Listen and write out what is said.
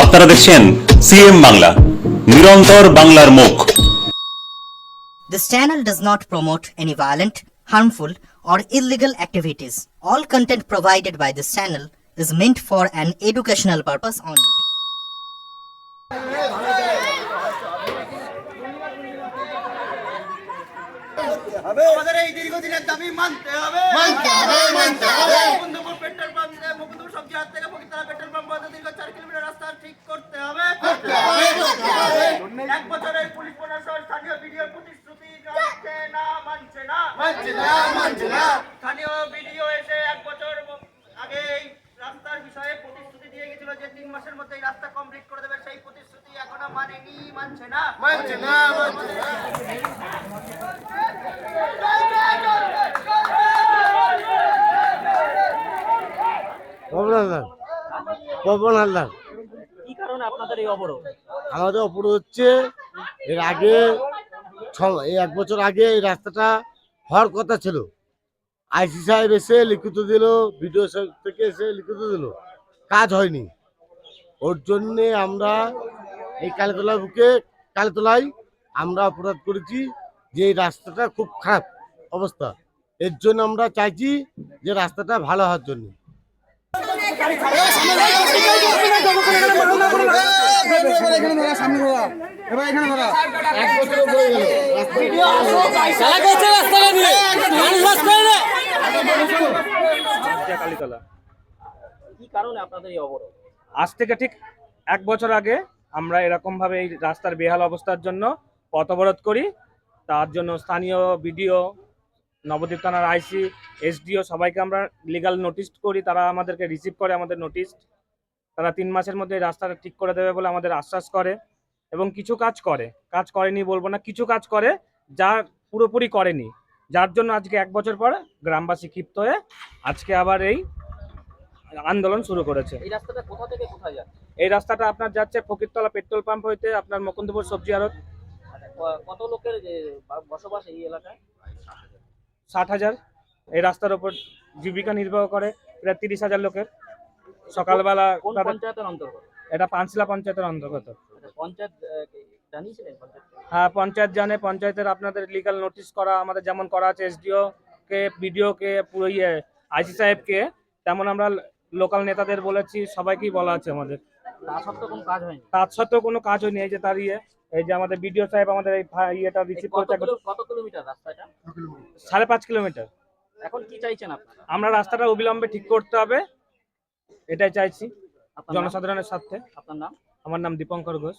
আপনারা দেখছেন সিএম বাংলা নিরন্তর বাংলার মুখ This channel does not promote any violent, harmful, or illegal activities. All content provided by this channel is meant for an educational purpose only. আমাদের এই দীর্ঘদিনের দাবি মানতে হবে মানতে হবে, মানতে হবে। পেট্রোল পাম্প থেকে মুকুন্দপুর সবজি হাট থেকে ফকিরতলা পেট্রোল পাম্প পর্যন্ত দীর্ঘ চার কিলোমিটার রাস্তা ঠিক করতে হবে করতে হবে, করতে হবে। এক বছরের পুলিশ প্রশাসন স্থানীয় ভিডিওর প্রতিশ্রুতি মানছে না মানছে না মানছে না, স্থানীয় ভিডিও এসে এক বছর আগে এই রাস্তার বিষয়ে প্রতিশ্রুতি দিয়ে গেছিল যে তিন মাসের মধ্যে এই রাস্তা কমপ্লিট করে দেবে সেই প্রতিশ্রুতি এখনও মানেনি মানছে না? মানছে না, মানছে না। পবন হালদার পবন হালদার কি কারণে আপনাদের এই অবরোধ? আমাদের অপর হচ্ছে এর আগে ছ এই এক বছর আগে এই রাস্তাটা হওয়ার কথা ছিল। আইসি সাহেব এসে লিখিত দিল বিডিও সাহেব থেকে এসে লিখিত দিল কাজ হয়নি। ওর জন্যে আমরা এই কালীতলা বুকে কালীতলায় আমরা অপরাধ করেছি যে এই রাস্তাটা খুব খারাপ অবস্থা। এর জন্য আমরা চাইছি যে রাস্তাটা ভালো হওয়ার জন্য। কালীতলা। কি কারণে আপনাদের এই অবরোধ? আজ থেকে ঠিক এক বছর আগে আমরা এরকম ভাবে এই রাস্তার বেহাল অবস্থার জন্য পথ অবরোধ করি। তার জন্য স্থানীয় বিডিও নবদ্বীপ থানার আইসি এসডিও সবাইকে আমরা লিগাল নোটিশ করি। তারা আমাদেরকে রিসিভ করে আমাদের নোটিশ তারা তিন মাসের মধ্যে এই রাস্তাটা ঠিক করে দেবে বলে আমাদের আশ্বাস করে এবং কিছু কাজ করে। কাজ করেনি বলব না কিছু কাজ করে যা পুরোপুরি করেনি। যার জন্য আজকে এক বছর পর গ্রামবাসী ক্ষিপ্ত হয়ে আজকে আবার এই আন্দোলন শুরু করেছে। এই রাস্তাটা কোথা থেকে কোথায় যাচ্ছে? এই রাস্তাটা আপনার যাচ্ছে ফকিরতলা পেট্রোল পাম্প হইতে আপনার মুকুন্দপুর সবজি আড়ত। আচ্ছা, কত লোকের বসবাস এই এলাকায়? ষাট হাজার। এই রাস্তার ওপর জীবিকা নির্বাহ করে প্রায় তিরিশ হাজার লোকের। সকালবেলা পঞ্চায়েতের অন্তর্গত? এটা পাঁচলা পঞ্চায়েতের অন্তর্গত। আচ্ছা, পঞ্চায়েত জানিয়েছিলেন হ্যাঁ পঞ্চায়েত জানে পঞ্চায়েতের আপনাদের লিগাল নোটিশ করা আমাদের যেমন করা আছে এসডিও কে বিডিও কে পুরো ইয়ে আইসি সাহেবকে তেমন আমরা লোকাল নেতাদের বলেছি সবাইকেই বলা আছে আমাদের। তা সত্ত্বেও কোনো কাজ হয়নি? তার সত্ত্বেও কোনো কাজ হয়নি এই যে তার ইয়ে এই যে আমাদের বিডিও সাহেব আমাদের এই ইয়েটা রিসিভ করতে কত কিলোমিটার রাস্তাটা? সাড়ে পাঁচ কিলোমিটার। এখন কি চাইছেন আপনারা? আমরা রাস্তাটা অবিলম্বে ঠিক করতে হবে এটাই চাইছি জনসাধারণের স্বার্থে। আপনার নাম? আমার নাম দীপঙ্কর ঘোষ।